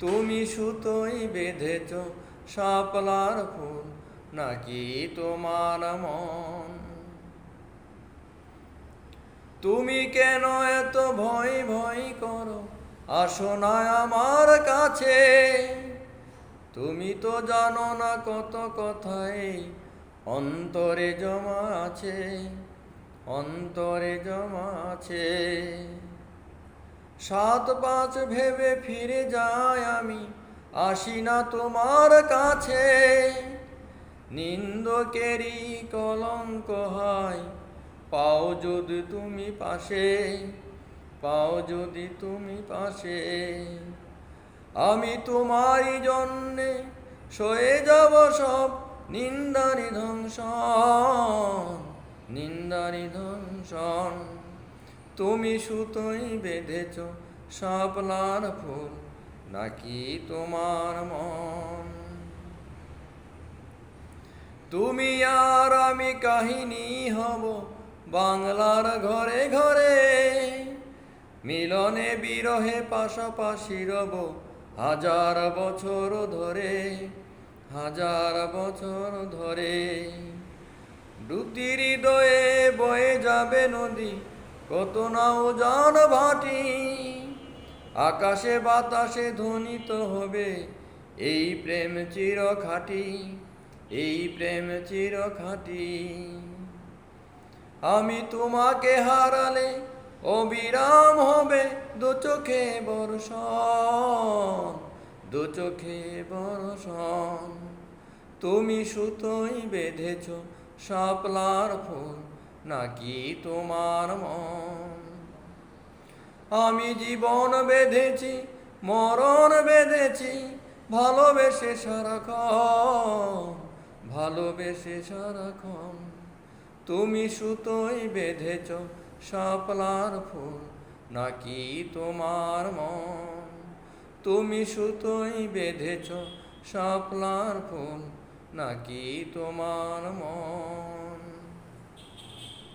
তুমি সুতোই বেঁধেছ শাপলার ফুল, নাকি তোমার মন? তুমি কেন এত ভয় ভয় করো? আসো না আমার কাছে। তুমি তো জানো না কত কথাই অন্তরে জমা আছে, অন্তরে জমা আছে। সাত পাঁচ ভেবে ফিরে যাই আমি, আসি না তোমার কাছে। নিন্দকেরই কলঙ্ক হয়, পাও যদি তুমি পাশে, পাও যদি তুমি পাশে। আমি তোমারই জন্যে সয়ে যাব সব, নিন্দারি ধ্বংসন নিন্দারি ধ্বংসন তুমি সুতোই বেঁধেছ শাপলার ফুল, নাকি তোমার মন? তুমি আর আমি কাহিনী হব বাংলার ঘরে ঘরে। মিলনে বিরহে পাশাপাশি রব হাজার বছর ধরে, হাজার বছর ধরে। দুটি হৃদয়ে বয়ে যাবে নদী কত নাও জান ভাটি আকাশে বাতাসে ধ্বনিত হবে, এই প্রেম চির খাটি এই প্রেম চির খাটি আমি তোমাকে হারালে অবিরাম হবে দু চোখে বর্ষণ, দু চোখে বর্ষণ। তুমি সুতোই বেঁধেছ শাপলার ফুল নাকি তোমার মন? আমি জীবন বেঁধেছি, মরণ বেঁধেছি, ভালোবেসে সারাক্ষণ ভালোবেসে সারাক্ষণ। তুমি সুতোই বেঁধেছ শাপলার ফুল, নাকি তোমার মন? তুমি সুতোই বেঁধেছ শাপলার ফুল, নাকি তোমার মন?